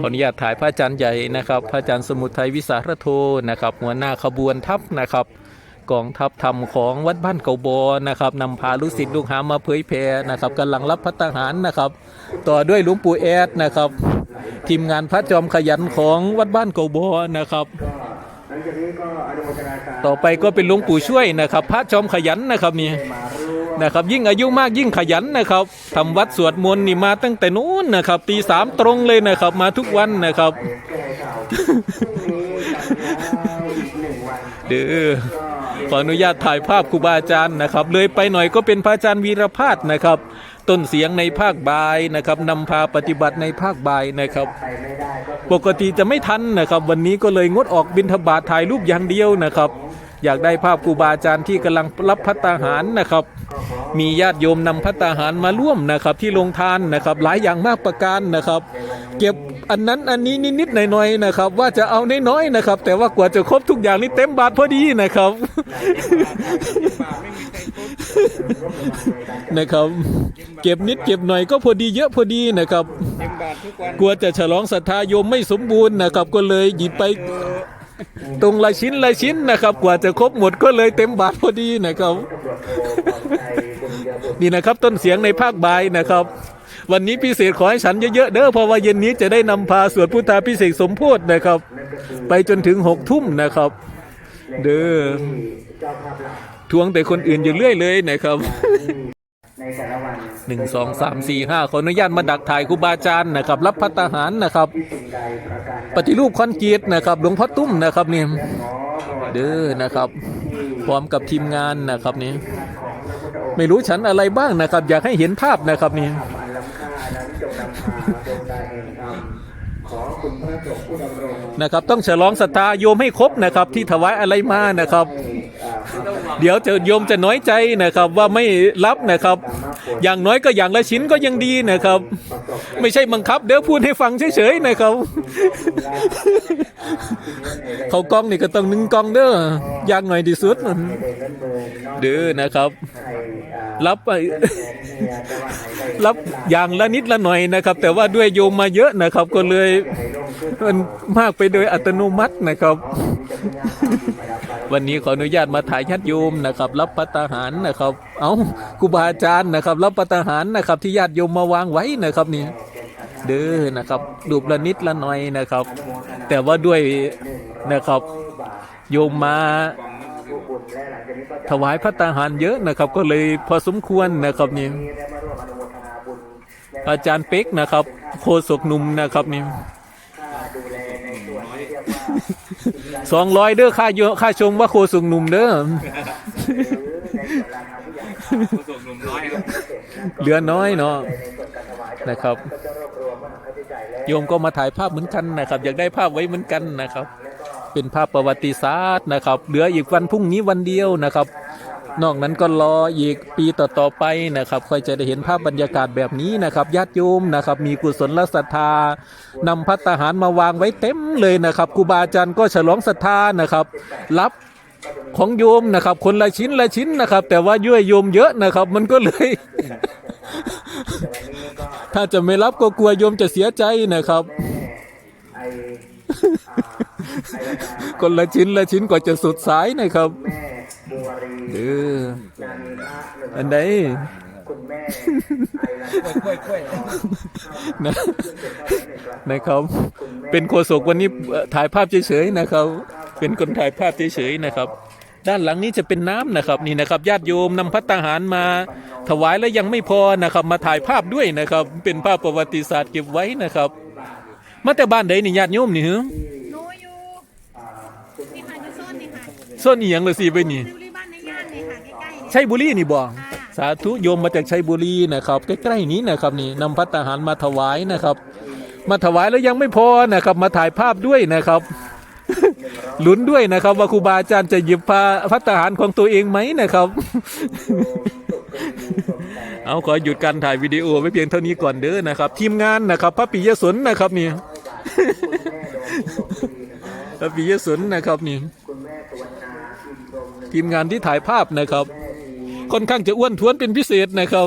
ขออนุญาตถ่ายพระอาจารย์ใหญ่นะครับ พระอาจารย์สมุทัยวิสารโทนะครับ หัวหน้าขบวนทัพนะครับกองทัพธรรมของวัดบ้านเกาบอนะครับนำพาลูกศิษย์ลูกหามาเผยแผ่นะครับกำลังรับพระทหารนะครับ ต่อด้วยหลวงปู่แอดนะครับ ทีมงานพระจอมขยันของวัดบ้านเกาบอนะครับหลังจากนี้ก็อนุโมทนาสาธุต่อไปก็เป็นหลวงปู่ช่วยนะครับ พระจอมขยันนะครับนี่มาร่วม นะครับ ยิ่งอายุมากยิ่งขยันนะครับทำวัดสวดมนต์นี่มาตั้งแต่นู้นนะครับตีสามตรงเลยนะครับ มาทุกวันนะครับเด้อขออนุญาตถ่ายภาพครูบาอาจารย์นะครับ เลยไปหน่อยก็เป็นพระอาจารย์วีรพาสนะครับ ต้นเสียงในภาคบ่ายนะครับนำพาปฏิบัติในภาคบ่ายนะครับปไม่ได้ก็ปกติจะไม่ทันนะครับ วันนี้ก็เลยงดออกบิณฑบาตถ่ายรูปอย่างเดียวนะครับ อยากได้ภาพครูบาอาจารย์ที่กำลังรับพัตตาหารนะครับ มีญาติโยมนำพัตตาหารมาร่วมนะครับ ที่โรงทานนะครับ หลายอย่างมากประการนะครับ เก็บอันนั้นอันนี้นิดๆหน่อยๆนะครับ ว่าจะเอาน้อยๆนะครับ แต่ว่ากว่าจะครบทุกอย่างนี่เต็มบาทพอดีนะครับนะครับ เก็บนิดเก็บหน่อยก็พอดีเยอะพอดีนะครับกลัวจะฉลองศรัทธาโยมไม่สมบูรณ์นะครับ ก็เลยหยิบไป ตรงละชิ้นละชิ้นนะครับ กว่าจะครบหมดก็เลยเต็มบาทพอดีนะครับ นี่นะครับต้นเสียงในภาคบ่ายนะครับ วันนี้พิเศษขอให้ฉันเยอะๆเด้อเพราะว่าเย็นนี้จะได้นำพาสวดพุทธาพิเศษกสมโพธินะครับ ไปจนถึงหกทุ่มนะครับ เด้อเจ้าภาพหลักทวงแต่คนอื่นอยู่เรื่อยเลยนะครับในแต่ละวัน หนึ่งสองสามสี่ห้าขออนุญาตมาดักถ่ายครูบาอาจารย์นะครับ รับพัตตาหารนะครับ ปฏิรูปคอนกรีตนะครับหลวงพ่อตุ้มนะครับนี่ยเด้อนะครับ พร้อมกับทีมงานนะครับนี่ไม่รู้ฉันอะไรบ้างนะครับ อยากให้เห็นภาพนะครับนี่ นะครับ ต้องฉลองศรัทธาโยมให้ครบนะครับ ที่ถวายอะไรมานะครับ เดี๋ยวจะโยมจะน้อยใจนะครับว่าไม่รับนะครับ อย่างน้อยก็อย่างละชิ้นก็ยังดีนะครับ ไม่ใช่บังคับ เดี๋ยวพูดให้ฟังเฉยๆนะครับ เขากล้องนี่ก็ต้องนึ่งกล้องเด้ออยากหน่อยที่สุดเด้อนะครับ รับไปรับอย่างละนิดละหน่อยนะครับ แต่ว่าด้วยโยมมาเยอะนะครับก็เลยมันมากไปโดยอัตโนมัตินะครับ วันนี้ขออนุญาตมาถ่ายญาติโยมนะครับ รับพัตตาหารนะครับ เอาครูบาอาจารย์นะครับ รับพัตตาหารนะครับ ที่ญาติโยมมาวางไว้นะครับนี่เด้อนะครับดูปละนิดละหน่อยนะครับ แต่ว่าด้วยนะครับ โยมมาถวายพระตาหารเยอะนะครับ ก็เลยพอสมควรนะครับนี่ อาจารย์เป๊กนะครับโคศกหนุ่มนะครับนี่สองร้อยเด้อค่าเยอะค่าชมว่าโคศกหนุ่มเด้อหรือนน้อยเหลือน้อยเนาะนะครับโยมก็มาถ่ายภาพเหมือนกันนะครับ อยากได้ภาพไว้เหมือนกันนะครับ เป็นภาพประวัติศาสตร์นะครับ เหลืออีกวันพรุ่งนี้วันเดียวนะครับ นอกนั้นก็รออีกปีต่อๆไปนะครับค่อยจะได้เห็นภาพบรรยากาศแบบนี้นะครับญาติโยมนะครับ มีกุศลศรัทธานำพัตตาหารมาวางไว้เต็มเลยนะครับครูบาอาจารย์ก็ฉลองศรัทธานะครับ รับของโยมนะครับ คนละชิ้นละชิ้นนะครับ แต่ว่าย่วยโยมเยอะนะครับ มันก็เลย ถ้าจะไม่รับก็กลัวโยมจะเสียใจนะครับคนละชิ้นละชิ้นกว่าจะสุดสายนะครับ เออนันทะหนึ่งอันใดคุณแม่ไอรายกล้วยกล้วยนะนะครับ เป็นโฆษกวันนี้เอ่อถ่ายภาพเฉยๆนะครับ เป็นคนถ่ายภาพเฉยๆนะครับ ด้านหลังนี้จะเป็นน้ำนะครับนี่นะครับญาติโยมนำพัตตาหารมาถวายแล้วยังไม่พอนะครับ มาถ่ายภาพด้วยนะครับ เป็นภาพประวัติศาสตร์เก็บไว้นะครับ มาแต่บ้านใดนี่ญาติโยมนี่ฮะหนูอยู่นี่ค่ะอยู่โซนนี่ค่ะส่วนอีหยังเลยสิไปนี่ซิวรีบ้านในย่านนี่ค่ะใกล้ๆนี่ ชัยบุรีนี่บ่สาธุโยมมาจากชัยบุรีนะครับใกล้ๆนี้นะครับนี่นำพัตตาหารมาถวายนะครับ มาถวายแล้วยังไม่พอนะครับมาถ่ายภาพด้วยนะครับลุ้นด้วยนะครับว่าครูบาอาจารย์จะหยิบพาพัตตาหารของตัวเองไหมนะครับ เอาขอหยุดการถ่ายวิดีโอไว้เพียงเท่านี้ก่อนเด้อนะครับ ทีมงานนะครับพระปิยสนนะครับนี่พระปิยสนนะครับนี่ทีมงานที่ถ่ายภาพนะครับ ค่อนข้างจะอ้วนท้วนเป็นพิเศษนะครับ